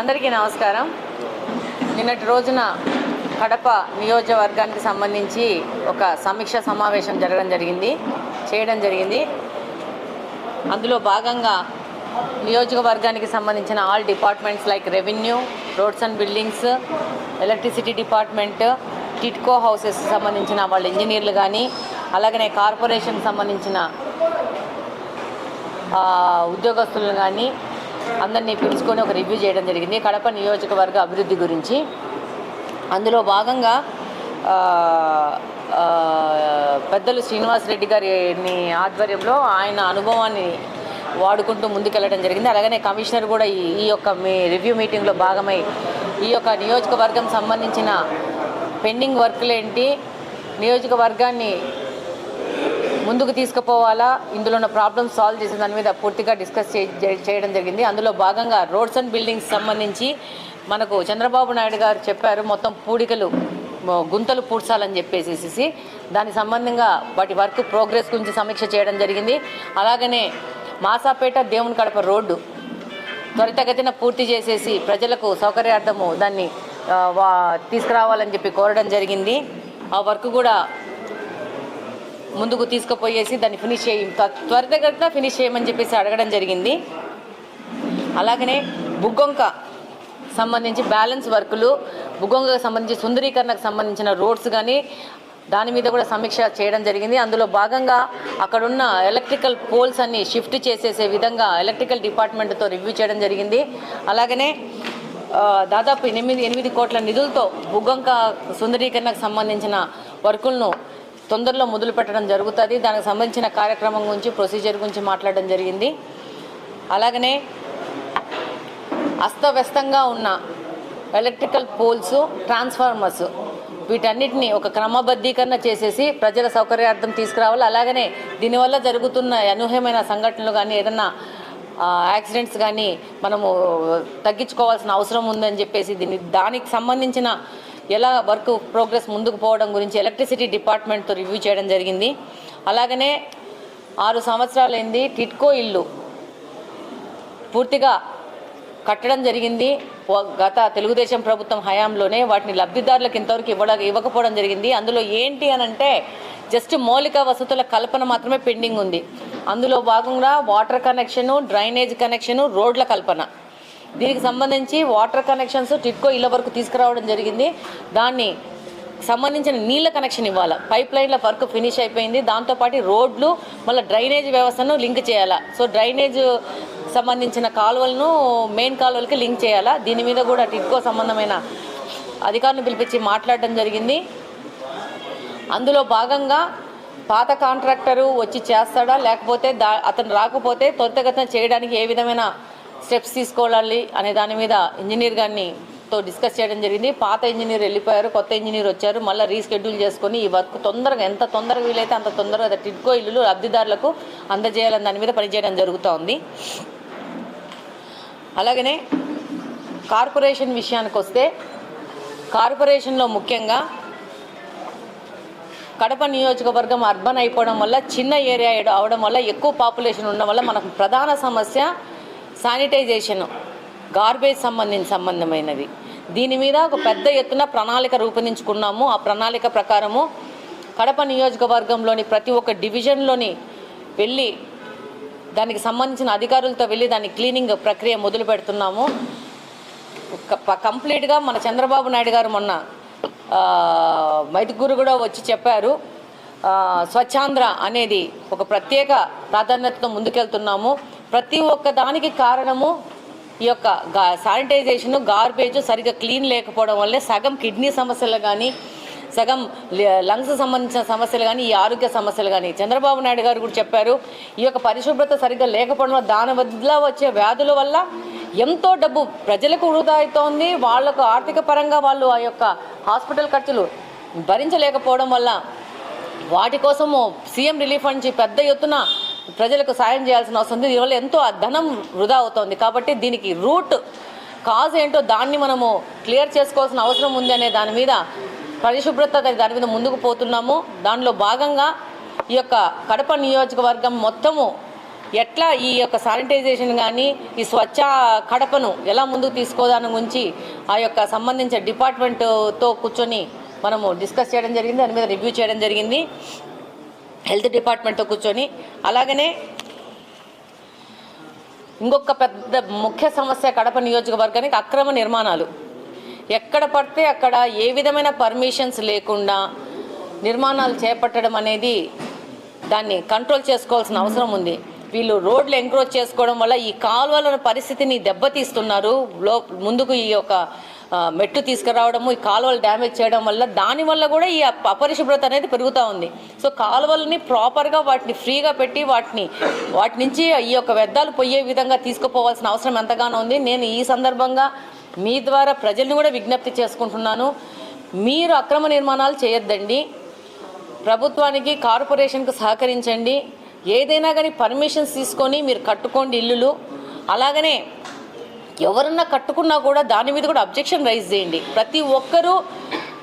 అందరికీ నమస్కారం. నిన్నటి రోజున కడప నియోజకవర్గానికి సంబంధించి ఒక సమీక్ష సమావేశం జరగడం జరిగింది చేయడం జరిగింది. అందులో భాగంగా నియోజకవర్గానికి సంబంధించిన all departments like revenue roads and buildings electricity department TIDCO houses సంబంధించిన వాళ్ళ ఇంజనీర్లు కానీ అలాగనే కార్పొరేషన్ సంబంధించిన ఉద్యోగస్తులను కానీ అందరినీ పిలుచుకొని ఒక రివ్యూ చేయడం జరిగింది. కడప నియోజకవర్గ అభివృద్ధి గురించి. అందులో భాగంగా పెద్దలు శ్రీనివాస్ రెడ్డి గారిని ఆధ్వర్యంలో ఆయన అనుభవాన్ని వాడుకుంటూ ముందుకెళ్ళడం జరిగింది. అలాగనే కమిషనర్ కూడా ఈ ఈ యొక్క మీ రివ్యూ మీటింగ్లో భాగమై ఈ యొక్క నియోజకవర్గం సంబంధించిన పెండింగ్ వర్క్లు ఏంటి నియోజకవర్గాన్ని ముందుకు తీసుకుపోవాలా? ఇందులో ఉన్న ప్రాబ్లమ్స్ సాల్వ్ చేసే దాని మీద పూర్తిగా డిస్కస్ చేయడం జరిగింది. అందులో భాగంగా రోడ్స్ అండ్ బిల్డింగ్స్ సంబంధించి మనకు చంద్రబాబు నాయుడు గారు చెప్పారు మొత్తం పూడికలు గుంతలు పూడ్చాలని చెప్పేసేసి దానికి సంబంధంగా వాటి వర్క్ ప్రోగ్రెస్ గురించి సమీక్ష చేయడం జరిగింది. అలాగనే మాసాపేట దేవుని కడప రోడ్డు త్వరితగతిన పూర్తి చేసేసి ప్రజలకు సౌకర్యార్థము దాన్ని వా- తీసుకురావాలని చెప్పి కోరడం జరిగింది. ఆ వర్క్ కూడా ముందుకు తీసుకుపోయేసి దాన్ని ఫినిష్ చేయి. త్వ- ఫినిష్ చేయమని చెప్పేసి అడగడం జరిగింది. అలాగనే బుగ్గొంక సంబంధించి బ్యాలెన్స్ వర్కులు బుగ్గొంకకు సంబంధించి సుందరీకరణకు సంబంధించిన రోడ్స్ కానీ దాని మీద కూడా సమీక్ష చేయడం జరిగింది. అందులో భాగంగా అక్కడున్న ఎలక్ట్రికల్ పోల్స్ అన్ని షిఫ్ట్ చేసేసే విధంగా ఎలక్ట్రికల్ డిపార్ట్మెంట్తో రివ్యూ చేయడం జరిగింది. అలాగనే దాదాపు ఎనిమిది ఎనిమిది కోట్ల నిధులతో బుగ్గొంక సుందరీకరణకు సంబంధించిన వర్కులను తొందరలో మొదలు పెట్టడం జరుగుతుంది. దానికి సంబంధించిన కార్యక్రమం గురించి ప్రొసీజర్ గురించి మాట్లాడడం జరిగింది. అలాగనే అస్తవ్యస్తంగా ఉన్న ఎలక్ట్రికల్ పోల్స్ ట్రాన్స్ఫార్మర్స్ వీటన్నిటిని ఒక క్రమబద్ధీకరణ చేసేసి ప్రజల సౌకర్యార్థం తీసుకురావాలి. అలాగనే దీనివల్ల జరుగుతున్న అనూహ్యమైన సంఘటనలు కానీ ఏదన్నా యాక్సిడెంట్స్ కానీ మనము తగ్గించుకోవాల్సిన అవసరం ఉందని చెప్పేసి దీని దానికి సంబంధించిన ఎలా వర్క్ ప్రోగ్రెస్ ముందుకు పోవడం గురించి ఎలక్ట్రిసిటీ డిపార్ట్మెంట్తో రివ్యూ చేయడం జరిగింది. అలాగనే ఆరు సంవత్సరాలైంది టిట్కో ఇల్లు పూర్తిగా కట్టడం జరిగింది. గత తెలుగుదేశం ప్రభుత్వం హయాంలోనే వాటిని లబ్ధిదారులకు ఇంతవరకు ఇవ్వడ ఇవ్వకపోవడం జరిగింది. అందులో ఏంటి అని అంటే జస్ట్ మౌలిక వసతుల కల్పన మాత్రమే పెండింగ్ ఉంది. అందులో భాగంగా వాటర్ కనెక్షను డ్రైనేజ్ కనెక్షను రోడ్ల కల్పన. దీనికి సంబంధించి వాటర్ కనెక్షన్స్ టిట్కో ఇళ్ళ వరకు తీసుకురావడం జరిగింది. దాన్ని సంబంధించిన నీళ్ళ కనెక్షన్ ఇవ్వాలి. పైప్ లైన్ల వర్క్ ఫినిష్ అయిపోయింది. దాంతోపాటు రోడ్లు మళ్ళీ డ్రైనేజ్ వ్యవస్థను లింక్ చేయాలా. సో డ్రైనేజ్ సంబంధించిన కాలువలను మెయిన్ కాలువలకి లింక్ చేయాలా. దీని మీద కూడా టిట్కో సంబంధమైన అధికారులను పిలిపించి మాట్లాడడం జరిగింది. అందులో భాగంగా పాత కాంట్రాక్టరు వచ్చి చేస్తాడా? లేకపోతే దా అతను రాకపోతే త్వరితగతిన చేయడానికి ఏ విధమైన స్టెప్స్ తీసుకోవాలి అనే దాని మీద ఇంజనీర్ గారిని తో డిస్కస్ చేయడం జరిగింది. పాత ఇంజనీర్ వెళ్ళిపోయారు కొత్త ఇంజనీర్ వచ్చారు మళ్ళీ రీస్కెడ్యూల్ చేసుకొని ఈ వర్క్ తొందరగా ఎంత తొందరగా వీలైతే అంత తొందరగా టిడ్కో ఇల్లులు లబ్ధిదారులకు అందజేయాలని దాని మీద పనిచేయడం జరుగుతూ ఉంది అలాగనే కార్పొరేషన్ విషయానికి వస్తే కార్పొరేషన్లో ముఖ్యంగా కడప నియోజకవర్గం అర్బన్ అయిపోవడం వల్ల చిన్న ఏరియా అవడం వల్ల ఎక్కువ పాపులేషన్ ఉండడం వల్ల మనకు ప్రధాన సమస్య శానిటైజేషన్. గార్బేజ్ సంబంధించి సంబంధమైనది. దీని మీద ఒక పెద్ద ఎత్తున ప్రణాళిక రూపొందించుకున్నాము. ఆ ప్రణాళిక ప్రకారము కడప నియోజకవర్గంలోని ప్రతి ఒక్క డివిజన్లోని వెళ్ళి దానికి సంబంధించిన అధికారులతో వెళ్ళి దాని క్లీనింగ్ ప్రక్రియ మొదలు పెడుతున్నాము. కంప్లీట్గా మన చంద్రబాబు నాయుడు గారు మొన్న మైదుగురు కూడా వచ్చి చెప్పారు. స్వచ్ఛాంధ్ర అనేది ఒక ప్రత్యేక ప్రాధాన్యతతో ముందుకెళ్తున్నాము. ప్రతి ఒక్క దానికి కారణము ఈ యొక్క గా శానిటైజేషన్ గార్బేజ్ సరిగ్గా క్లీన్ లేకపోవడం వల్లే సగం కిడ్నీ సమస్యలు కానీ సగం లంగ్స్ సంబంధించిన సమస్యలు కానీ ఈ ఆరోగ్య సమస్యలు కానీ చంద్రబాబు నాయుడు గారు కూడా చెప్పారు ఈ యొక్క పరిశుభ్రత సరిగ్గా లేకపోవడం వల్ల దాని వల్ల వచ్చే వ్యాధుల వల్ల ఎంతో డబ్బు ప్రజలకు వృధా అవుతోంది వాళ్ళకు ఆర్థిక పరంగా వాళ్ళు ఆ యొక్క హాస్పిటల్ ఖర్చులు భరించలేకపోవడం వల్ల వాటి కోసము సీఎం రిలీఫ్ నుంచి పెద్ద ఎత్తున ప్రజలకు సాయం చేయాల్సిన అవసరం ఉంది. దీనివల్ల ఎంతో ధనం వృధా అవుతోంది. కాబట్టి దీనికి రూట్ కాజ్ ఏంటో దాన్ని మనము క్లియర్ చేసుకోవాల్సిన అవసరం ఉంది అనే దాని మీద పరిశుభ్రత దాని మీద ముందుకు పోతున్నాము. దానిలో భాగంగా ఈ యొక్క కడప నియోజకవర్గం మొత్తము ఎట్లా ఈ యొక్క శానిటైజేషన్ కానీ ఈ స్వచ్ఛ కడపను ఎలా ముందుకు తీసుకోదాని గురించి ఆ యొక్క సంబంధించిన డిపార్ట్మెంట్తో కూర్చొని మనము డిస్కస్ చేయడం జరిగింది. దాని మీద రివ్యూ చేయడం జరిగింది. హెల్త్ డిపార్ట్మెంట్తో కూర్చొని అలాగనే ఇంకొక పెద్ద ముఖ్య సమస్య కడప నియోజకవర్గానికి అక్రమ నిర్మాణాలు. ఎక్కడ పడితే అక్కడ ఏ విధమైన పర్మిషన్స్ లేకుండా నిర్మాణాలు చేపట్టడం అనేది దాన్ని కంట్రోల్ చేసుకోవాల్సిన అవసరం ఉంది. వీళ్ళు రోడ్లు ఎంక్రోచ్ చేసుకోవడం వల్ల ఈ కాలువల పరిస్థితిని దెబ్బతీస్తున్నారు. లో ముందుకు ఈ యొక్క మెట్టు తీసుకురావడము ఈ కాలువలు డ్యామేజ్ చేయడం వల్ల దానివల్ల కూడా ఈ అపరిశుభ్రత అనేది పెరుగుతూ ఉంది. సో కాలువలని ప్రాపర్గా వాటిని ఫ్రీగా పెట్టి వాటిని వాటి నుంచి ఈ యొక్క వ్యర్థాలు పోయే విధంగా తీసుకుపోవాల్సిన అవసరం ఎంతగానో ఉంది. నేను ఈ సందర్భంగా మీ ద్వారా ప్రజల్ని కూడా విజ్ఞప్తి చేసుకుంటున్నాను. మీరు అక్రమ నిర్మాణాలు చేయొద్దండి. ప్రభుత్వానికి కార్పొరేషన్కి సహకరించండి. ఏదైనా కానీ పర్మిషన్స్ తీసుకొని మీరు కట్టుకోండి ఇల్లులు. అలాగనే ఎవరన్నా కట్టుకున్నా కూడా దాని మీద కూడా అబ్జెక్షన్ రైజ్ చేయండి. ప్రతి ఒక్కరూ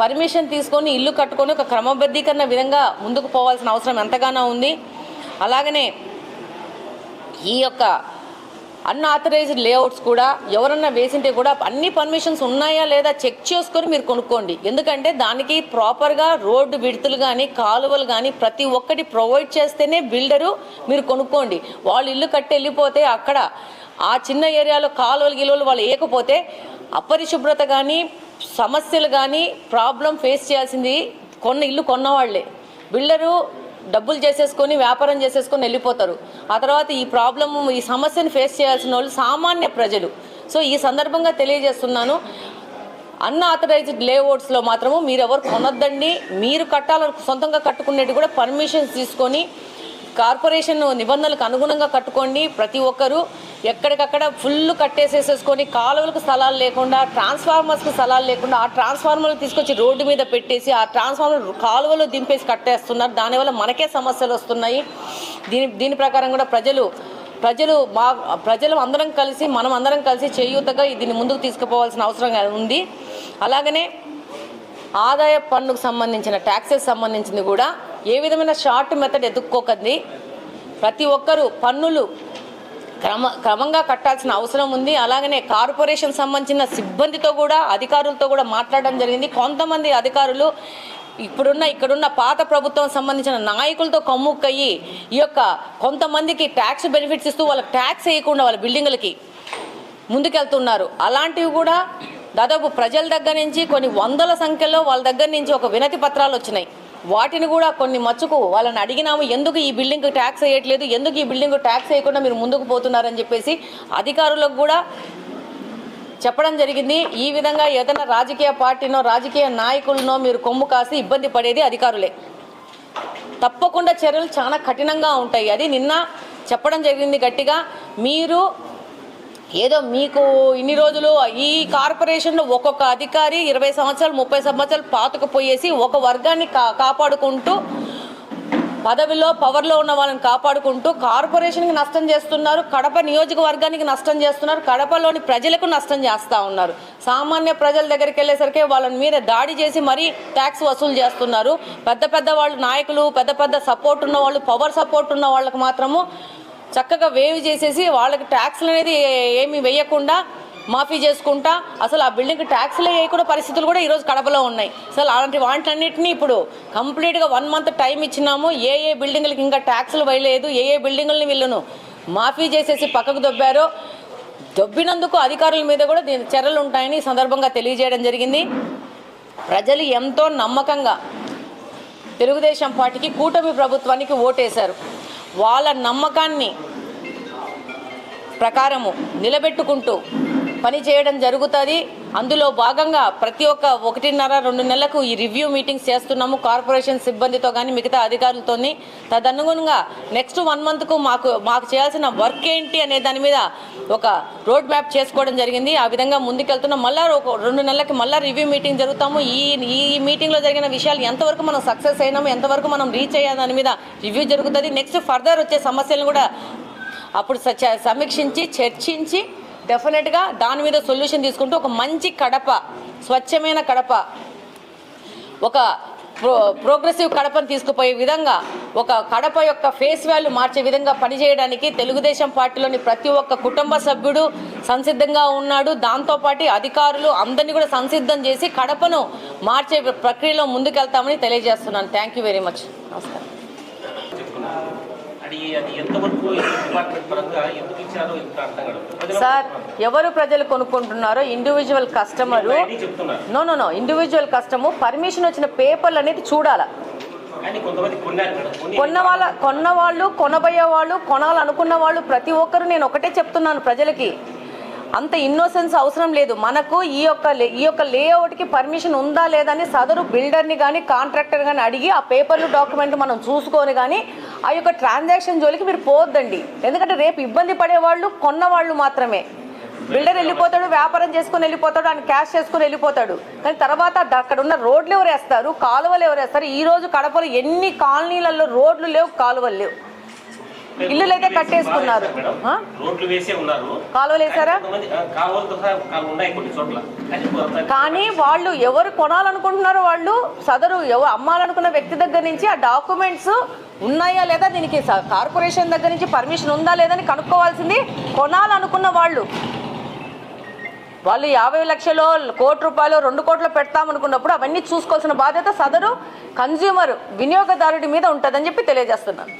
పర్మిషన్ తీసుకొని ఇల్లు కట్టుకొని ఒక క్రమబద్ధీకరణ విధంగా ముందుకు పోవాల్సిన అవసరం ఎంతగానో ఉంది. అలాగనే ఈ యొక్క అన్ఆథరైజ్డ్ లేఅవుట్స్ కూడా ఎవరన్నా వేసింటే కూడా అన్ని పర్మిషన్స్ ఉన్నాయా లేదా చెక్ చేసుకొని మీరు కొనుక్కోండి. ఎందుకంటే దానికి ప్రాపర్గా రోడ్డు విడుతులు కానీ కాలువలు కానీ ప్రతి ఒక్కటి ప్రొవైడ్ చేస్తేనే బిల్డరు మీరు కొనుక్కోండి. వాళ్ళు ఇల్లు కట్టి వెళ్ళిపోతే అక్కడ ఆ చిన్న ఏరియాలో కాలువలు గిలువలు వాళ్ళు వేయకపోతే అపరిశుభ్రత కానీ సమస్యలు కానీ ప్రాబ్లం ఫేస్ చేయాల్సింది కొన్న ఇల్లు కొన్నవాళ్ళే బిల్డరు డబ్బులు చేసేసుకొని వ్యాపారం చేసేసుకొని వెళ్ళిపోతారు. ఆ తర్వాత ఈ ప్రాబ్లమ్ ఈ సమస్యను ఫేస్ చేయాల్సిన వాళ్ళు సామాన్య ప్రజలు. సో ఈ సందర్భంగా తెలియజేస్తున్నాను. అన్ఆథరైజ్డ్ లేఅవుట్స్లో మాత్రము మీరు ఎవరు కొనొద్దండి. మీరు కట్టాలని సొంతంగా కట్టుకునేటి కూడా పర్మిషన్స్ తీసుకొని కార్పొరేషన్ నిబంధనలకు అనుగుణంగా కట్టుకోండి. ప్రతి ఒక్కరూ ఎక్కడికక్కడ ఫుల్ కట్టేసేసేసుకొని కాలువలకు స్థలాలు లేకుండా ట్రాన్స్ఫార్మర్స్కి స్థలాలు లేకుండా ఆ ట్రాన్స్ఫార్మర్లు తీసుకొచ్చి రోడ్డు మీద పెట్టేసి ఆ ట్రాన్స్ఫార్మర్ కాలువలో దింపేసి కట్టేస్తున్నారు. దానివల్ల మనకే సమస్యలు వస్తున్నాయి. దీని దీని ప్రకారం కూడా ప్రజలు ప్రజలు మా ప్రజలు అందరం కలిసి మనం అందరం కలిసి చేయూతగా దీన్ని ముందుకు తీసుకుపోవాల్సిన అవసరం ఉంది. అలాగనే ఆదాయ పన్నుకు సంబంధించిన ట్యాక్సెస్ సంబంధించింది కూడా ఏ విధమైన షార్ట్ మెథడ్ ఎదుక్కోకండి. ప్రతి ఒక్కరూ పన్నులు క్రమ క్రమంగా కట్టాల్సిన అవసరం ఉంది. అలాగనే కార్పొరేషన్ సంబంధించిన సిబ్బందితో కూడా అధికారులతో కూడా మాట్లాడడం జరిగింది. కొంతమంది అధికారులు ఇప్పుడున్న ఇక్కడున్న పాత ప్రభుత్వం సంబంధించిన నాయకులతో కమ్ముక్కయ్యి ఈ యొక్క కొంతమందికి ట్యాక్స్ బెనిఫిట్స్ ఇస్తూ వాళ్ళకి ట్యాక్స్ వేయకుండా వాళ్ళ బిల్డింగులకి ముందుకెళ్తున్నారు. అలాంటివి కూడా దాదాపు ప్రజల దగ్గర నుంచి కొన్ని వందల సంఖ్యలో వాళ్ళ దగ్గర నుంచి ఒక వినతి పత్రాలు వచ్చినాయి. వాటిని కూడా కొన్ని మచ్చుకు వాళ్ళని అడిగినాము ఎందుకు ఈ బిల్డింగ్ ట్యాక్స్ వేయట్లేదు ఎందుకు ఈ బిల్డింగ్ ట్యాక్స్ వేయకుండా మీరు ముందుకు పోతున్నారని చెప్పేసి అధికారులకు కూడా చెప్పడం జరిగింది. ఈ విధంగా ఏదైనా రాజకీయ పార్టీనో రాజకీయ నాయకులనో మీరు కొమ్ము కాసి ఇబ్బంది పడేది అధికారులే. తప్పకుండా చర్యలు చాలా కఠినంగా ఉంటాయి. అది నిన్న చెప్పడం జరిగింది గట్టిగా. మీరు ఏదో మీకు ఇన్ని రోజులు ఈ కార్పొరేషన్లో ఒక్కొక్క అధికారి ఇరవై సంవత్సరాలు ముప్పై సంవత్సరాలు పాతుకుపోయేసి ఒక వర్గాన్ని కా కాపాడుకుంటూ పదవిలో పవర్లో ఉన్న వాళ్ళని కాపాడుకుంటూ కార్పొరేషన్కి నష్టం చేస్తున్నారు కడప నియోజకవర్గానికి నష్టం చేస్తున్నారు కడపలోని ప్రజలకు నష్టం చేస్తూ ఉన్నారు. సామాన్య ప్రజల దగ్గరికి వెళ్ళేసరికి వాళ్ళని మీద దాడి చేసి మరీ ట్యాక్స్ వసూలు చేస్తున్నారు. పెద్ద పెద్ద వాళ్ళు నాయకులు పెద్ద పెద్ద సపోర్ట్ ఉన్న వాళ్ళు పవర్ సపోర్ట్ ఉన్న వాళ్ళకి మాత్రము చక్కగా వేవ్ చేసేసి వాళ్ళకి ట్యాక్స్లు అనేది ఏమి వేయకుండా మాఫీ చేసుకుంటా అసలు ఆ బిల్డింగ్ ట్యాక్స్లే వేయకుండా పరిస్థితులు కూడా ఈరోజు కడపలో ఉన్నాయి. అసలు అలాంటి వాటిలన్నింటినీ ఇప్పుడు కంప్లీట్గా వన్ మంత్ టైం ఇచ్చినాము ఏ ఏ బిల్డింగ్లకి ఇంకా ట్యాక్స్లు వేయలేదు ఏ ఏ బిల్డింగులని వీళ్ళను మాఫీ చేసేసి పక్కకు దొబ్బారో దొబ్బినందుకు అధికారుల మీద కూడా దీని చర్యలు ఉంటాయని సందర్భంగా తెలియజేయడం జరిగింది. ప్రజలు ఎంతో నమ్మకంగా తెలుగుదేశం పార్టీకి కూటమి ప్రభుత్వానికి ఓటేశారు. వాళ్ళ నమ్మకాన్ని ప్రకారము నిలబెట్టుకుంటూ పని చేయడం జరుగుతుంది. అందులో భాగంగా ప్రతి ఒక్క ఒకటిన్నర రెండు నెలలకు ఈ రివ్యూ మీటింగ్స్ చేస్తున్నాము కార్పొరేషన్ సిబ్బందితో కానీ మిగతా అధికారులతో తదనుగుణంగా నెక్స్ట్ వన్ మంత్కు మాకు మాకు చేయాల్సిన వర్క్ ఏంటి అనే దాని మీద ఒక రోడ్ మ్యాప్ చేసుకోవడం జరిగింది. ఆ విధంగా ముందుకెళ్తున్నాం మళ్ళీ ఒక రెండు నెలలకి మళ్ళీ రివ్యూ మీటింగ్ జరుగుతాము. ఈ ఈ మీటింగ్లో జరిగిన విషయాలు ఎంతవరకు మనం సక్సెస్ అయినాము ఎంతవరకు మనం రీచ్ అయ్యా దాని మీద రివ్యూ జరుగుతుంది. నెక్స్ట్ ఫర్దర్ వచ్చే సమస్యలను కూడా అప్పుడు స- సమీక్షించి చర్చించి డెఫినెట్గా దాని మీద సొల్యూషన్ తీసుకుంటూ ఒక మంచి కడప స్వచ్ఛమైన కడప ఒక ప్రో ప్రోగ్రెసివ్ కడపను తీసుకుపోయే విధంగా ఒక కడప యొక్క ఫేస్ వాల్యూ మార్చే విధంగా పనిచేయడానికి తెలుగుదేశం పార్టీలోని ప్రతి ఒక్క కుటుంబ సభ్యుడు సంసిద్ధంగా ఉన్నాడు. దాంతోపాటు అధికారులు అందరినీ కూడా సంసిద్ధం చేసి కడపను మార్చే ప్రక్రియలో ముందుకెళ్తామని తెలియజేస్తున్నాను. థ్యాంక్ యూ వెరీ మచ్ నమస్కారం. సార్ ఎవరు ప్రజలు కొనుక్కుంటున్నారో individual customer no no no individual customer permission వచ్చిన పేపర్లు అనేది చూడాలా. కొన్ని వాళ్ళ కొన్న వాళ్ళు కొనబోయే వాళ్ళు కొనాలనుకున్న వాళ్ళు ప్రతి ఒక్కరు నేను ఒకటే చెప్తున్నాను ప్రజలకి. అంత ఇన్నోసెన్స్ అవసరం లేదు. మనకు ఈ యొక్క ఈ యొక్క లేఅవుట్కి పర్మిషన్ ఉందా లేదా అని సదరు బిల్డర్ని కానీ కాంట్రాక్టర్ కానీ అడిగి ఆ పేపర్లు డాక్యుమెంట్ మనం చూసుకొని కానీ ఆ యొక్క ట్రాన్సాక్షన్ జోలికి మీరు పోవద్దండి. ఎందుకంటే రేపు ఇబ్బంది పడేవాళ్ళు కొన్నవాళ్ళు మాత్రమే. బిల్డర్ వెళ్ళిపోతాడు వ్యాపారం చేసుకొని వెళ్ళిపోతాడు ఆయన క్యాష్ చేసుకొని వెళ్ళిపోతాడు. కానీ తర్వాత అక్కడ ఉన్న రోడ్లు ఎవరు వేస్తారు? కాలువలు ఎవరు వేస్తారు? ఈ రోజు కడపలో ఎన్ని కాలనీలలో రోడ్లు లేవు కాలువలు లేవు. ఇల్లులు అయితే కట్టేసుకున్నారు. మేడం, ఆ? రోడ్లు వేసే ఉన్నారు. కాలువలు వేసారా? కానీ వాళ్ళు ఎవరు కొనాలనుకుంటున్నారో వాళ్ళు సదరు ఎవరు అమ్మాలనుకున్న వ్యక్తి దగ్గర నుంచి ఆ డాక్యుమెంట్స్ ఉన్నాయా లేదా దీనికి కార్పొరేషన్ దగ్గర నుంచి పర్మిషన్ ఉందా లేదా అని కనుక్కోవాల్సింది కొనాలనుకున్న వాళ్ళు. వాళ్ళు యాభై లక్షలు కోటి రూపాయలు రెండు కోట్లు పెడతామనుకున్నప్పుడు అవన్నీ చూసుకోవాల్సిన బాధ్యత సదరు కన్జ్యూమర్ వినియోగదారుడి మీద ఉంటుందని చెప్పి తెలియజేస్తున్నాను